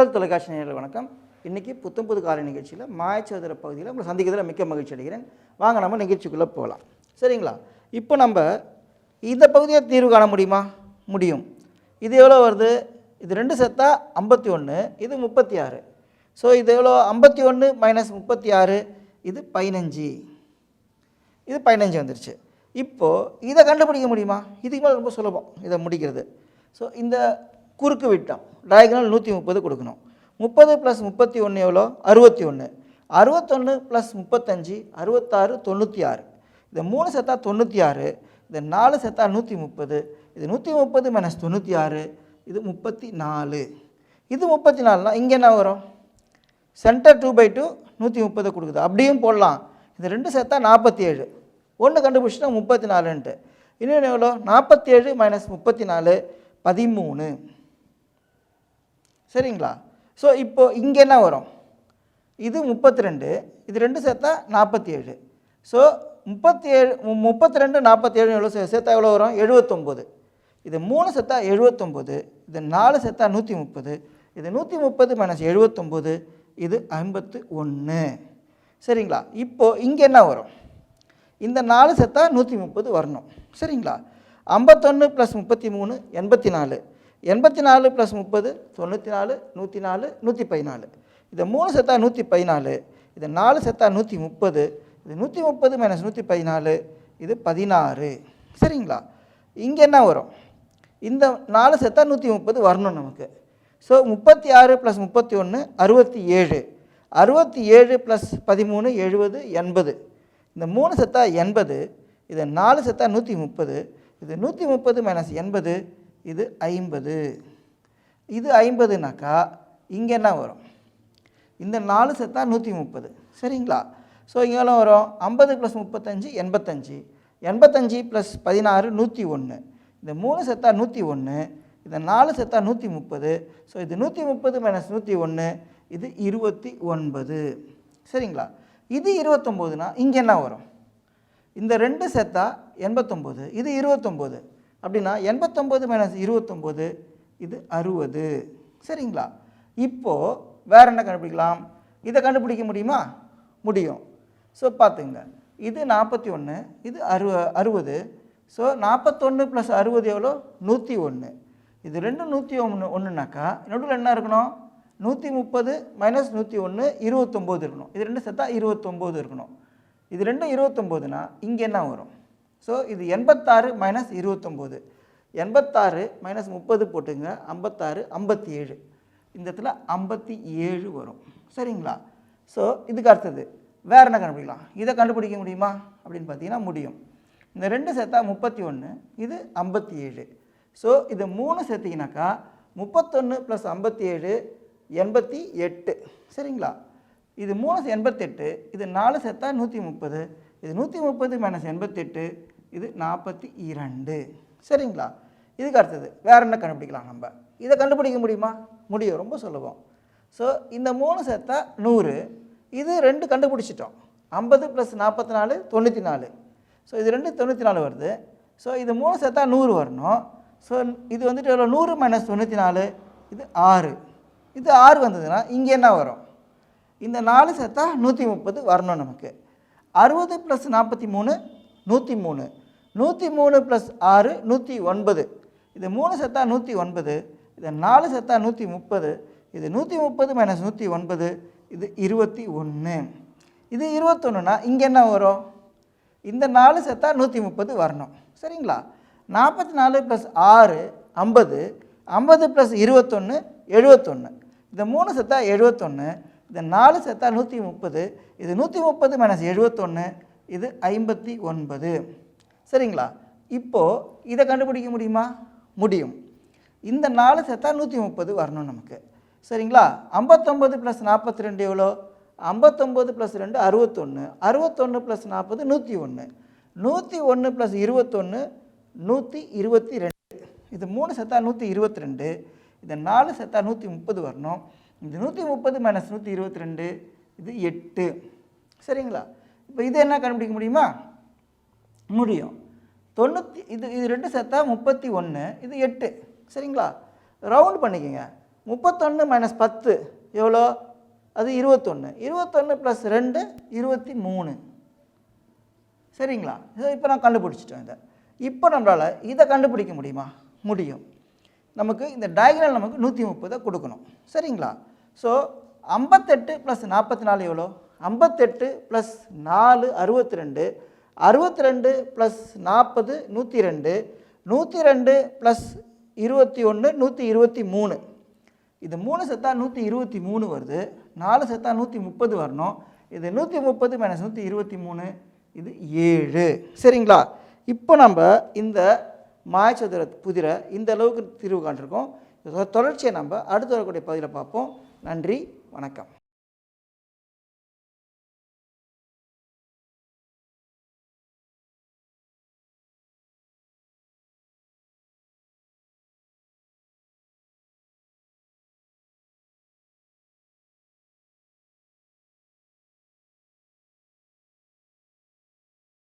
மக்கள் தொலைக்காட்சி நேரில் வணக்கம். இன்றைக்கி புத்தம் புது காலை நிகழ்ச்சியில் மாயச்சோதர பகுதியில் உங்களை சந்திக்கிறதுல மிக்க மகிழ்ச்சி அடைகிறேன். வாங்க நம்ம நிகழ்ச்சிக்குள்ளே போகலாம். சரிங்களா? இப்போ நம்ம இந்த பகுதியை தீர்வு காண முடியுமா? முடியும். இது எவ்வளோ வருது? இது ரெண்டு செத்தா ஐம்பத்தி ஒன்று இது முப்பத்தி ஆறு ஸோ இது எவ்வளோ? ஐம்பத்தி ஒன்று மைனஸ் முப்பத்தி ஆறு இது பதினஞ்சு. இது பதினஞ்சு வந்துருச்சு. இப்போது இதை கண்டுபிடிக்க முடியுமா? இதுக்கு மேலே ரொம்ப சுலபம். இதை முடிக்கிறது. ஸோ இந்த குறுக்கு விட்டம். டயக்னல் நூற்றி முப்பது கொடுக்கணும். முப்பது ப்ளஸ் முப்பத்தி ஒன்று எவ்வளோ? அறுபத்தி ஒன்று அறுபத்தொன்று ப்ளஸ் முப்பத்தஞ்சு அறுபத்தாறு தொண்ணூற்றி ஆறு. இந்த மூணு செத்தா தொண்ணூற்றி ஆறு இந்த நாலு செத்தா நூற்றி முப்பது இது நூற்றி முப்பது மைனஸ் தொண்ணூற்றி ஆறு இது முப்பத்தி நாலு. இது முப்பத்தி நாலுனா இங்கே என்ன வரும்? சென்டர் டூ பை டூ நூற்றி முப்பது கொடுக்குது. அப்படியும் போடலாம். இது ரெண்டு சேர்த்தா நாற்பத்தி ஏழு. ஒன்று கண்டுபிடிச்சிட்டா முப்பத்தி நாலுன்ட்டு. இன்னொன்று எவ்வளோ? நாற்பத்தி ஏழு மைனஸ் முப்பத்தி நாலு பதிமூணு. சரிங்களா? ஸோ இப்போ இங்கே என்ன வரும்? இது முப்பத்தி ரெண்டு இது ரெண்டு சேர்த்தா நாற்பத்தி ஏழு ஸோ முப்பத்தி ஏழு முப்பத்தி ரெண்டு நாற்பத்தி ஏழு எவ்வளோ சேர்த்தா எவ்வளோ வரும்? எழுபத்தொம்போது இது மூணு செத்தா எழுபத்தொம்போது இது நாலு செத்தா நூற்றி முப்பது இது நூற்றி முப்பது மைனஸ் எழுபத்தொம்போது இது ஐம்பத்து ஒன்று சரிங்களா? இப்போது இங்கே என்ன வரும்? இந்த நாலு செத்தா நூற்றி முப்பது வரணும். சரிங்களா? ஐம்பத்தொன்று ப்ளஸ் முப்பத்தி மூணு எண்பத்தி நாலு எண்பத்தி நாலு ப்ளஸ் முப்பது தொண்ணூற்றி நாலு நூற்றி நாலு நூற்றி பதினாலு. இதை மூணு செத்தா நூற்றி பதினாலு இது நாலு செத்தா நூற்றி முப்பது இது நூற்றி முப்பது மைனஸ் நூற்றி பதினாலு இது பதினாறு. சரிங்களா? இங்கே என்ன வரும்? இந்த நாலு செத்தா நூற்றி முப்பது வரணும் நமக்கு. ஸோ முப்பத்தி ஆறு ப்ளஸ் முப்பத்தி ஒன்று அறுபத்தி ஏழு. அறுபத்தி ஏழு ப்ளஸ் பதிமூணு எழுபது எண்பது. இந்த மூணு செத்தா எண்பது இது நாலு செத்தா நூற்றி முப்பது இது நூற்றி முப்பது மைனஸ் எண்பது இது ஐம்பது. இது ஐம்பதுனாக்கா இங்கே என்ன வரும்? இந்த நாலு செத்தா நூற்றி முப்பது. சரிங்களா? ஸோ இங்கே எவ்வளோ வரும்? ஐம்பது ப்ளஸ் முப்பத்தஞ்சு எண்பத்தஞ்சு. எண்பத்தஞ்சு ப்ளஸ் பதினாறு நூற்றி ஒன்று இந்த மூணு செத்தா நூற்றி ஒன்று இந்த நாலு செத்தா நூற்றி முப்பது. ஸோ இது நூற்றி முப்பது மைனஸ் நூற்றி ஒன்று இது இருபத்தி ஒன்பது. சரிங்களா? இது இருபத்தொம்போதுனா இங்கே என்ன வரும்? இந்த ரெண்டு செத்தா எண்பத்தொம்போது இது இருபத்தொம்போது. அப்படின்னா எண்பத்தொம்போது மைனஸ் இருபத்தொம்போது இது அறுபது. சரிங்களா? இப்போது வேறு என்ன கண்டுபிடிக்கலாம்? இதை கண்டுபிடிக்க முடியுமா? முடியும். ஸோ பார்த்துங்க. இது நாற்பத்தி ஒன்று இது அறு அறுபது. ஸோ நாற்பத்தொன்று ப்ளஸ் அறுபது எவ்வளோ? நூற்றி ஒன்று இது ரெண்டும் நூற்றி ஒன்று ஒன்றுனாக்கா நடுவில் என்ன இருக்கணும்? நூற்றி முப்பது மைனஸ் நூற்றி ஒன்று இருபத்தொம்போது இருக்கணும். இது ரெண்டு செத்தா இருபத்தொம்போது இருக்கணும். இது ரெண்டும் இருபத்தொம்போதுனா இங்கே என்ன வரும்? ஸோ இது எண்பத்தாறு மைனஸ் இருபத்தொம்போது. எண்பத்தாறு மைனஸ் முப்பது போட்டுங்க ஐம்பத்தாறு ஐம்பத்தி ஏழு இந்த இடத்துல ஐம்பத்தி ஏழு வரும். சரிங்களா? ஸோ இதுக்கு அடுத்தது. வேறு என்ன கண்டுபிடிக்கலாம்? இதை கண்டுபிடிக்க முடியுமா? அப்படின்னு பார்த்தீங்கன்னா முடியும். இந்த ரெண்டு சேர்த்தா முப்பத்தி ஒன்று இது ஐம்பத்தி ஏழு ஸோ இது மூணு சேர்த்திங்கனாக்கா முப்பத்தொன்று ப்ளஸ் ஐம்பத்தி ஏழு எண்பத்தி எட்டு. சரிங்களா? இது மூணு எண்பத்தெட்டு இது நாலு சேர்த்தா நூற்றி முப்பது. இது நூற்றி முப்பது மைனஸ் எண்பத்தெட்டு இது நாற்பத்தி இரண்டு. சரிங்களா? இதுக்கு அடுத்தது வேறு என்ன கண்டுபிடிக்கலாம் நம்ம? இதை கண்டுபிடிக்க முடியுமா? முடியும் ரொம்ப சுலபம். ஸோ இந்த மூணு சேர்த்தா நூறு. இது ரெண்டு கண்டுபிடிச்சிட்டோம். ஐம்பது ப்ளஸ் நாற்பத்தி நாலு தொண்ணூற்றி நாலு ஸோ இது ரெண்டு தொண்ணூற்றி நாலு வருது. ஸோ இது மூணு சேர்த்தா நூறு வரணும். ஸோ இது வந்துட்டு எவ்வளோ நூறு மைனஸ் தொண்ணூற்றி நாலு இது ஆறு. இது ஆறு வந்ததுன்னா இங்கே என்ன வரும்? இந்த நாலு சேர்த்தா நூற்றி முப்பது வரணும் நமக்கு. அறுபது ப்ளஸ் நாற்பத்தி மூணு நூற்றி மூணு. நூற்றி மூணு ப்ளஸ் ஆறு நூற்றி ஒன்பது. இது மூணு செத்தா நூற்றி ஒன்பது இது நாலு செத்தா நூற்றி முப்பது இது நூற்றி முப்பது மைனஸ் நூற்றி ஒன்பது இது இருபத்தி ஒன்று. இது இருபத்தொன்றுனா இங்கே என்ன வரும்? இந்த நாலு செத்தா நூற்றி முப்பது வரணும். சரிங்களா? நாற்பத்தி நாலு ப்ளஸ் ஆறு ஐம்பது. ஐம்பது ப்ளஸ் இருபத்தொன்று எழுபத்தொன்று இந்த மூணு செத்தா எழுபத்தொன்று இந்த நாலு சேர்த்தா நூற்றி முப்பது. இது நூற்றி முப்பது மைனஸ் எழுபத்தொன்று இது ஐம்பத்தி ஒன்பது. சரிங்களா? இப்போது இதை கண்டுபிடிக்க முடியுமா? முடியும். இந்த நாலு சேர்த்தா நூற்றி முப்பது வரணும் நமக்கு. சரிங்களா? ஐம்பத்தொம்பது ப்ளஸ் நாற்பத்தி ரெண்டு எவ்வளோ? ஐம்பத்தொம்போது ப்ளஸ் ரெண்டு அறுபத்தொன்று அறுபத்தொன்று ப்ளஸ் நாற்பது நூற்றி ஒன்று நூற்றி ஒன்று ப்ளஸ் இருபத்தொன்று நூற்றி இருபத்தி ரெண்டு. இது மூணு செத்தா நூற்றி இருபத்தி ரெண்டு. இது நாலு செத்தா நூற்றி முப்பது வரணும். இந்த நூற்றி முப்பது மைனஸ் நூற்றி இருபத்தி ரெண்டு இது எட்டு. சரிங்களா? இப்போ இது என்ன கண்டுபிடிக்க முடியுமா? முடியும். தொண்ணூற்றி இது இது ரெண்டு சேர்த்தா முப்பத்தி ஒன்று இது எட்டு. சரிங்களா? ரவுண்ட் பண்ணிக்கோங்க. முப்பத்தொன்று மைனஸ் பத்து எவ்வளோ? அது இருபத்தொன்று இருபத்தொன்று ப்ளஸ் ரெண்டு இருபத்தி மூணு. சரிங்களா? இப்போ நான் கண்டுபிடிச்சிட்டேன் இதை. இப்போ நம்மளால் இதை கண்டுபிடிக்க முடியுமா? முடியும். நமக்கு இந்த டயக்ராம் நமக்கு நூற்றி முப்பதை கொடுக்கணும். சரிங்களா? ஸோ ஐம்பத்தெட்டு ப்ளஸ் நாற்பத்தி நாலு எவ்வளோ? ஐம்பத்தெட்டு ப்ளஸ் நாலு அறுபத்தி ரெண்டு அறுபத்தி ரெண்டு ப்ளஸ் நாற்பது நூற்றி ரெண்டு நூற்றி ரெண்டு ப்ளஸ் இருபத்தி ஒன்று நூற்றி இருபத்தி மூணு இது மூணு செத்தா நூற்றி இருபத்தி மூணு வருது. நாலு செத்தா நூற்றி முப்பது வரணும். இது நூற்றி முப்பது மைனஸ் நூற்றி இருபத்தி மூணு இது ஏழு. சரிங்களா? இப்போ நம்ம இந்த மாயச்சதுர புதிரை இந்த அளவுக்கு தீர்வு காண்டிருக்கோம் இதோட தொடர்ச்சியை நம்ம அடுத்து வரக்கூடிய பகுதியில் பார்ப்போம். நன்றி வணக்கம்.